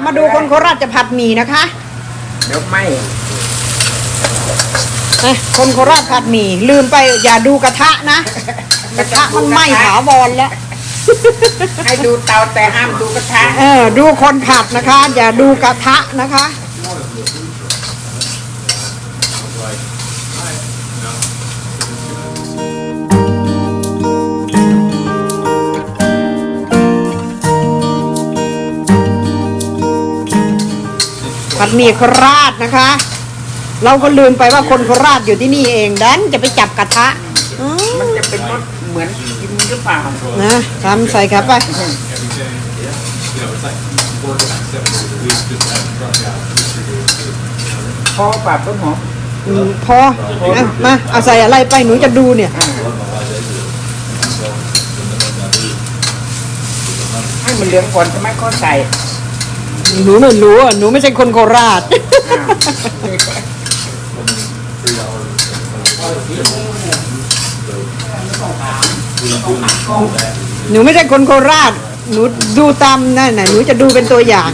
มาดูคนโคราชจะผัดหมี่นะคะเดี๋ยวไม่เอ้ยคนโคราชผัดหมี่ลืมไปอย่าดูกระทะนะ กระทะมันไหม้ถาวรแล้ว ให้ดูเตาแต่ห้ามดูกระทะ เออ ดูคนผัดนะคะ อย่าดูกระทะนะคะ ผัดหมี่โคราชนะคะ เราก็ลืมไปว่าคนโคราชอยู่ที่นี่เองดันจะไปจับกระทะอืมมันจะเป็นรสเหมือนกินหรือเปล่านะทำใส่ครับไป พอปรับต้นหอมอืมพอเอามาเอาใส่อะไรไปหนูจะดูเนี่ย ให้มันเหลืองก่อนใช่ไหมก็ใส่ หนูไม่รู้อะหนูไม่ใช่คนโคราช หนูไม่ใช่คนโคราช หนูดูตามนั่นน่ะหนูจะดูเป็นตัวอย่าง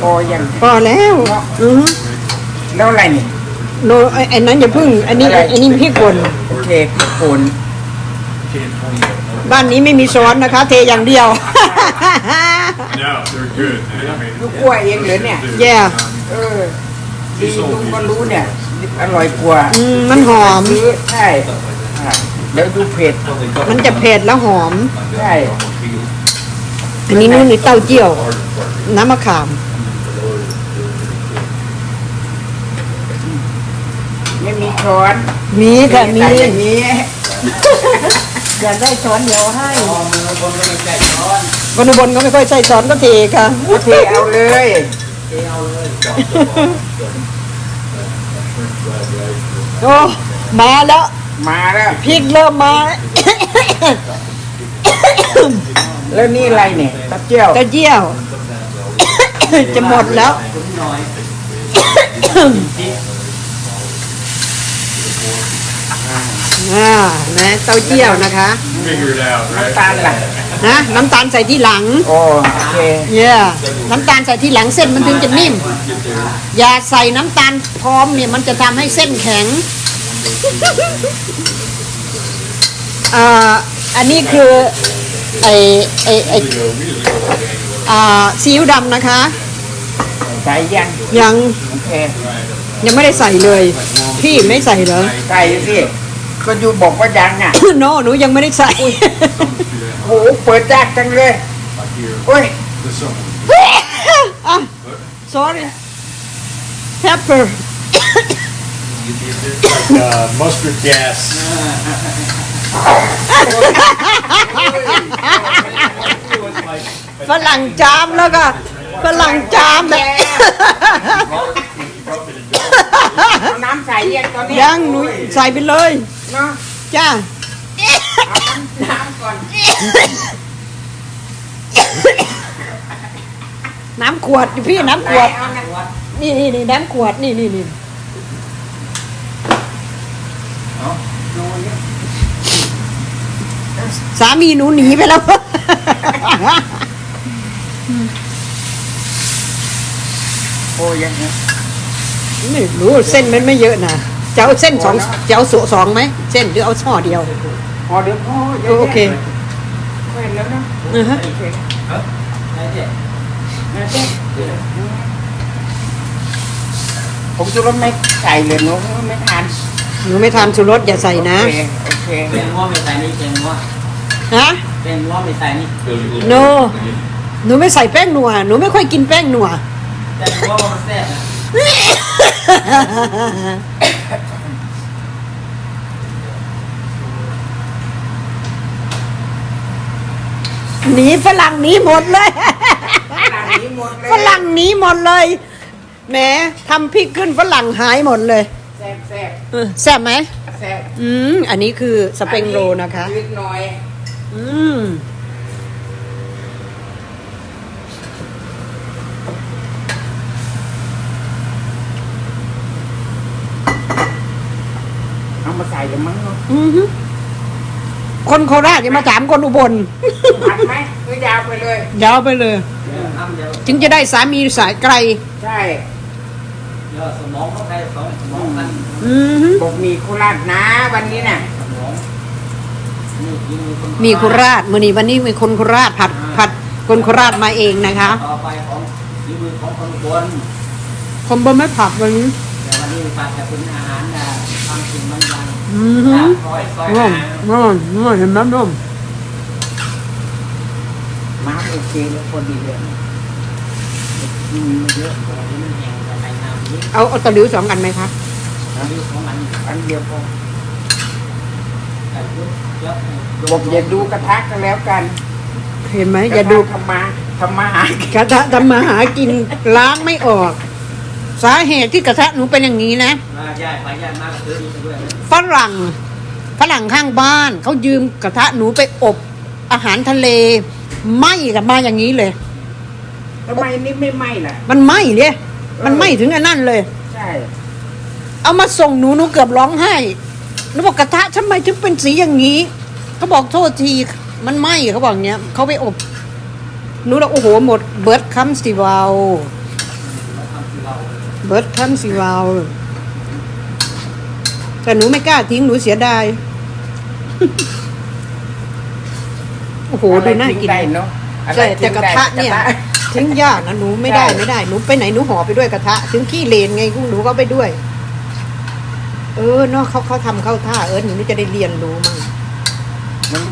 พอยังพอแล้วอือฮึแล้วอะไรนี่โนไอ้ไอ้นั้นอย่าพึ่ง อันนี้อะไรอันนี้พริกป่นโอเคพริกป่น บ้านนี้ไม่มีช้อนนะคะ เทอย่างเดียว No, they're good, man. I mean, ลูกกล้วยเองเหรือเนี่ยแย่เออดีลุงก็รู้เนี่ย อร่อยกว่าอืมมันหอม ซื้อใช่อะแล้วดูเผ็ด มันจะเผ็ดแล้วหอม ใช่ อันนี้นู่นนี่เต้าเจี้ยว น้ำมะขาม ไม่มีช้อนมีค่ะมี ใส่อย่างนี้ อยากได้ช้อนเดี๋ยวให้คนอุบลก็ไม่ค่อยใส่ช้อนก็เทค่ะ ก็เทเอาเลยโอ้มาแล้ว มาแล้วพริกเริ่มมา แล้วนี่อะไรเนี่ยตะเจียวเต้าเจี้ยว จะหมดแล้ว อ่านะเต้าเจี้ยวนะคะ figure it out, right? ตาลล่ะฮะน้ำตาลใส่ที่หลังโอ้โอเคเย่น้ำตาลใส่ที่หลังเส้นมันถึงจะนิ่ม อย่าใส่น้ำตาลพร้อมเนี่ยมันจะทำให้เส้นแข็งอ่าอันนี้คือไอไอไออ่าซีอิ๊วดำนะคะ ใส่ยังยังโอเคยังไม่ได้ใส่เลย พี่ไม่ใส่เหรอ ใส่สิ ก็อยู่บอกว่ายังอะ โนหนูยังไม่ได้ใส่ โอ้โหเปิดยากจังเลยโอ้ยอะ sorry pepper Uh, mustard gas. ฝรั่งจามแล้วก็ฝรั่งจามแบบ เอาน้ำใส่ยังตอนนี้ยังหนูใส่ไปเลย เนาะจ้าเอาน้ำก่อนน้ำขวดอยู่พี่น้ำขวด เอานะนี่นี่นี่น้ำขวดนี่นี่นี่สามีหนูหนีไปแล้ว โอ้ยังนะไม่รู้เส้นมันไม่เยอะนะ จะเอาเส้นสองจะเอาสุสองไหมเส้นหรือเอาช่อเดียว พอเดี๋ยวพ่อเยอะโอเคแค่แล้วนะอือฮะโอเคนะเจ๊ผมจะรถไม่ใส่เลยเนาะไม่ทานหนูไม่ทานชูรสอย่าใส่นะโอเคโอเคเป็นว่าไม่ใส่นี่เป็นว่าฮะเป็นว่าไม่ใส่นี่โนหนูไม่ใส่แป้งนัวหนูไม่ค่อยกินแป้งนัวแต่ว่ามันแซ่บนะ หนีฝรั่งหนีหมดเลยฝรั่งนี้หมดเลยฝรั่งหนีหมดเลยแหมทำพริกขึ้นฝรั่งหายหมดเลยแซ่บแซ่บเออแซ่บไหมแซ่บอืมอันนี้คือสปริงโรลนะคะเล็กน้อย อืม เอามาใส่กันมั้งเนาะอือฮึคนโคราชอย่ามาถามคนอุบลผัดไหมหรือยาวไปเลยยาวไปเลย เดี๋ยวทำเดี๋ยวถึงจะได้สามีสายไกล ใช่เดี๋ยวสมองเขาใครสองสมองกันอือฮึบอกมีโคราชนะวันนี้น่ะสมองนี่กินคนมีโคราชมื้อนี้วันนี้มีคนโคราชผัดผัดคนโคราชมาเองนะคะ ต่อไปของฝีมือของคนอุบลผมบ่ไม่ผัดวันนี้แต่ วันนี้ฝากแต่เป็นอาหารนะทำสิ่งมันยังอือฮึซอยซอยนุ่มหานุ่มนุ่มเห็นไหมนุ่มมาโอเคแล้วพอดีเลยกินมาเยอะตัวนี้มันแห้งจะไปน้ำนี้เอาเอาตะหลิวสองอันไหมคะดูของมันอันเดียวพอไก่ยุบเยอะบอกอย่าดูกระทะกันแล้วกันเห็นไหมอย่าดูทำมาทำมาหากินกระทะทำมาหากินล้างไม่ออก สาเหตุที่กระทะหนูเป็นอย่างนี้นะมาย่ายไปย่ายมากก็ซื้อดีไปด้วยฝรั่งฝรั่งข้างบ้านเขายืมกระทะหนูไปอบอาหารทะเลไหม้กับมาอย่างนี้เลยทำไมนี่ไม่ไหม้ล่ะ มันไหม้เลยมันไหม้ถึงอันนั้นเลย ใช่ เอามาส่งหนูหนูเกือบร้องไห้หนูบอกกระทะทำไมถึงเป็นสีอย่างนี้เขาบอกโทษทีมันไหม้เขาบอกเนี้ยเขาไปอบหนูบอกโอ้โหหมดเบิร์ดคัมสิวาวมาทำที่ เราเบิร์ดคัมสิวาวแต่หนูไม่กล้าทิ้งหนูเสียดาย โอ้โหดูน่ากินอะไรทิ้งได้เนาะอะไรใช่แต่ทิ้งกระได้ทะเนี่ยกรทิ้งยากนะหนูไม่ได้ใช่ไม่ได้หนูไปไหนหนูห่อไปด้วยกระทะ ถึงขี้เลนไงหนูก็ไปด้วย เออเนาะเขาเขาทำเข้าท่าเออหนูจะได้เรียนรู้มั่ง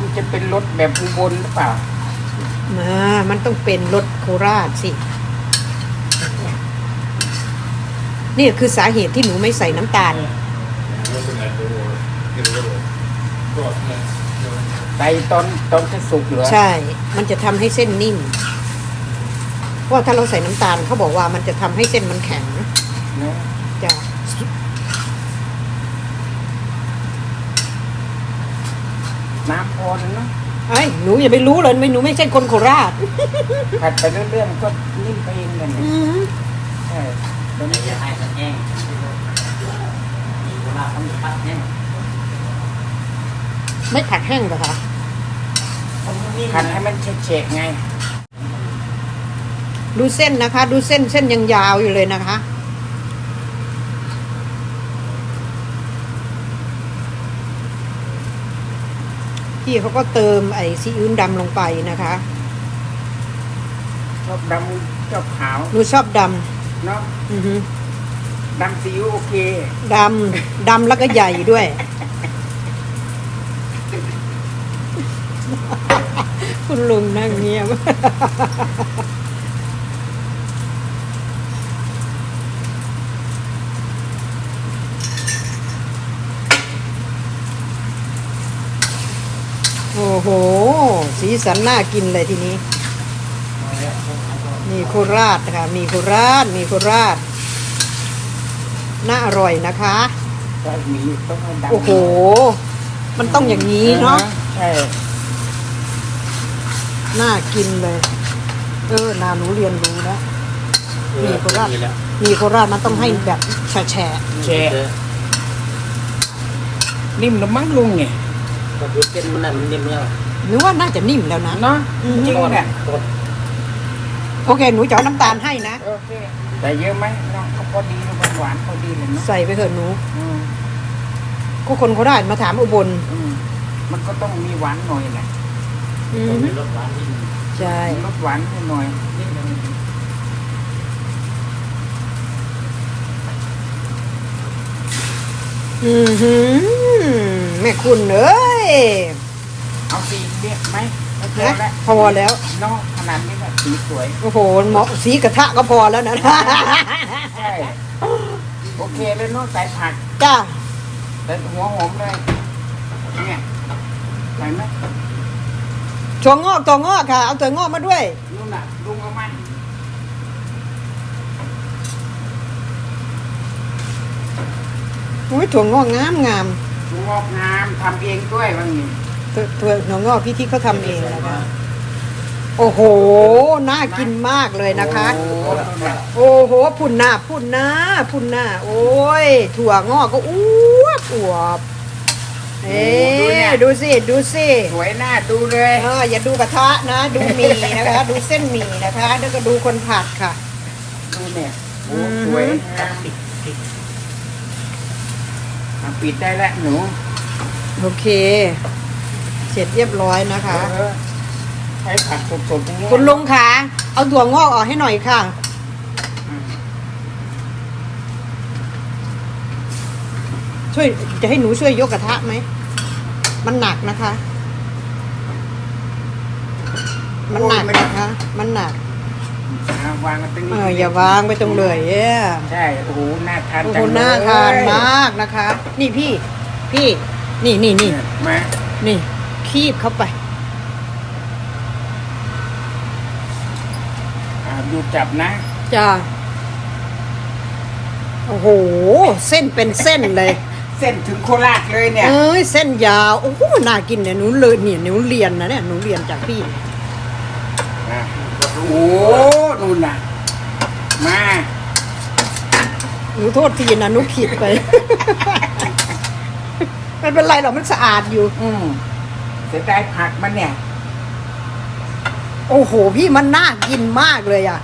มันจะเป็นรถแบบอุบลหรือเปล่ามามันต้องเป็นรถโคราชสิ นี่คือสาเหตุที่หนูไม่ใส่น้ำตาลไปตอนตอนจะสุกเหรอใช่ มันจะทำให้เส้นนิ่ม เพราะถ้าเราใส่น้ำตาลเขาบอกว่ามันจะทำให้เส้นมันแข็งเนอะจ้ะน้ำพอแล้วเนาะไอ้ยหนูอย่าไปรู้เลยไม่หนูไม่ใช่คนโคราชผัดไปเรื่อยๆมันก็นิ่มไปเองกันเนี่ยอืม ใช่ ตอนไม่นี้จะให้สันแห้งเวลาเขามีปัดแห้งไม่ผัดแห้งเหรอคะผัดให้มันเฉะๆไง ดูเส้นนะคะ ดูเส้นเส้นยังยาวอยู่เลยนะคะพี่เขาก็เติมไอ้ซีอิ๊วดำลงไปนะคะ ชอบดำชอบขาวหนูชอบด เนาะำอือฮึดำซีอิ๊วโอเค ดำ ดำแล้วก็ใหญ่ด้วย คุณลุงนั่งเงียบ โอ้โห สีสันน่ากินเลยทีนี้ มีโคราชนะคะมีโคราชมีโคราชน่าอร่อยนะคะก็มีต้องให้ดำโอ้โห มันต้องอย่างนี้เนาะใช่น่ากินเลย เออนาหนูเรียนรู้แล้วมีโคราชมีโคราชมันต้องให้แบบแฉะแฉะนิ่มแล้วมั้งลุงเนี่ยก็คือเป็นมันนั่นมันนิ่มแล้วๆหนูว่าน่าจะนิ่มแล้วนะเนาะอืมจริงเนี่ย โอเค หนูจะเอาน้ำตาลให้นะ โอเค แต่เยอะไหมน้องก็พอดีนะหวานๆพอดีเลยเนาะใส่ไปเถอะหนูอืมก็คนโคราชมาถามอุบลอืมมันก็ต้องมีหวานหน่อยแหละอืต้องมมีรสหวานนิดนึงใช่ รสหวานหน่อยนิดนึงอือหือแม่คุณเอ้ยเอาสีเรียกไหมไม่พอนะแล้วพอแล้ว เนอกขนาดนี้แบบ สีสวย โอ้โหเหมาะสีกระทะก็พอแล้วนะ ใช่ โอเคเลยเนาะใส่ผักจ้าใส่หัวหอมเลย เนี่ยใส่ไหมถั่วงอกถั่วงอกค่ะ เอาถั่วงอกมาด้วยนู่นน่ะลุงเอามาอุ้ยถั่วงอกงามงามลุงงอกงามทำเองด้วยบางนี้ถั่วถั่วถั่วงอกพี่ที่เขาทำเองนะคะ โอ้โห น่ากินมากเลยนะคะโอ้โหนั่นน่ะโอ้โหพุ่นหน้าพุ่นหน้าพุ่นหน้าโอ้ย ถั่วงอกก็อ้วบอวบเอ๊ะดูสิ ดูสิ สวยหน้าดูเลยเอออย่าดูกระทะนะ ดูหมี่นะคะ ดูเส้นหมี่นะคะแล้วก็ดูคนผัดค่ะ ดูเนี่ยโอ้อือฮึสวยงามปิดปิดอะปิดได้แล้วหนู โอเค เสร็จเรียบร้อยนะคะเออ ใช้ผักสดๆอย่างเงี้ยคุณลุงคะเอาถั่วงอกออกให้หน่อยค่ะอืมช่วยจะให้หนูช่วยยกกระทะไหม มันหนักนะคะ มันหนักนะคะ มันหนักอะวางกันตรงเอนี้ออย่าวางไปตรงเลยเอ้ยใช่โอ้โหน่าทานโอ้จัโหงเลยน่าทานมากนะคะ นี่พี่ พี่ นี่นี่นี่เนี่ยมา นี่ คีบเข้าไป อ่าดูจับนะ จ้าโอ้โห เส้นเป็นเส้นเลย เส้นถึงโคราชเลยเนี่ย เอ้ย เส้นยาว โอ้โห น่ากินเนี่ยหนูเลยเนี่ยหนูเรียนนะเนี่ยหนูเรียนจากพี่อะโอ้ดูนะ มา หนูโทษทีนะหนูผิดไปไม่เป็นไรหรอกมันสะอาดอยู่ อืมเสียดายผักมันเนี่ย โอ้โห พี่มันน่ากินมากเลยอะ